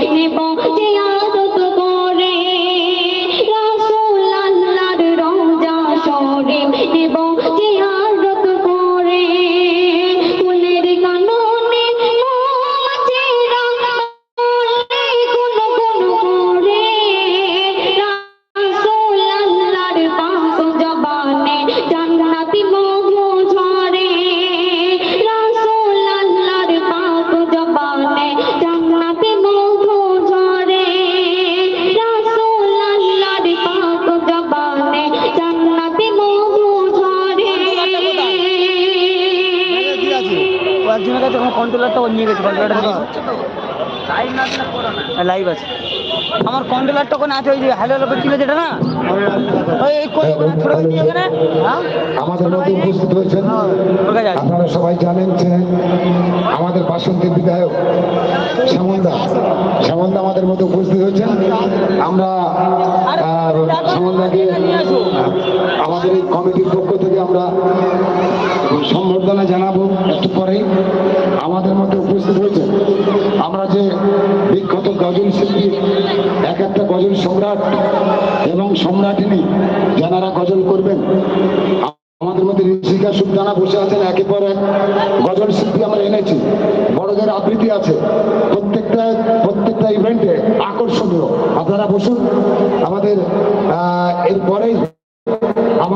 ভেঙে জনের কাছে কন্ট্রোলারটা ও নিয়ে গেছে কন্ট্রোলারটা লাইভ আছে। আমার কন্ট্রোলারটা ওখানে আছে ওই যে হ্যালো হ্যালো করছিল যেটা না? ওই কই ওখানে হ্যাঁ আমাদের মধ্যে উপস্থিত হয়েছেন। ওর কাছে আপনারা সবাই জানেন যে আমাদের বাসন্তী বিধায়ক শ্যামন্দা শ্যামন্দা আমাদের মধ্যে উপস্থিত হয়েছেন। আমরা আমাদের এই কমিটির পক্ষ থেকে আমরা সম্বর্ধনা জানাব একটু পরেই আমাদের মধ্যে উপস্থিত হয়েছে আমরা যে বিখ্যাত গজল শিল্পী, এক একটা গজল সম্রাট এবং সম্রাটিনী যারা গজল করবেন, আমাদের মধ্যে ঋষিকা সুলতানা বসে আছেন একে পর এক গজল শিল্পী আমরা এনেছি। বড়দের আবৃত্তি আছে। প্রত্যেকটা প্রত্যেকটা ইভেন্টে আকর্ষণীয়। আপনারা বসুন। আমাদের এরপরেই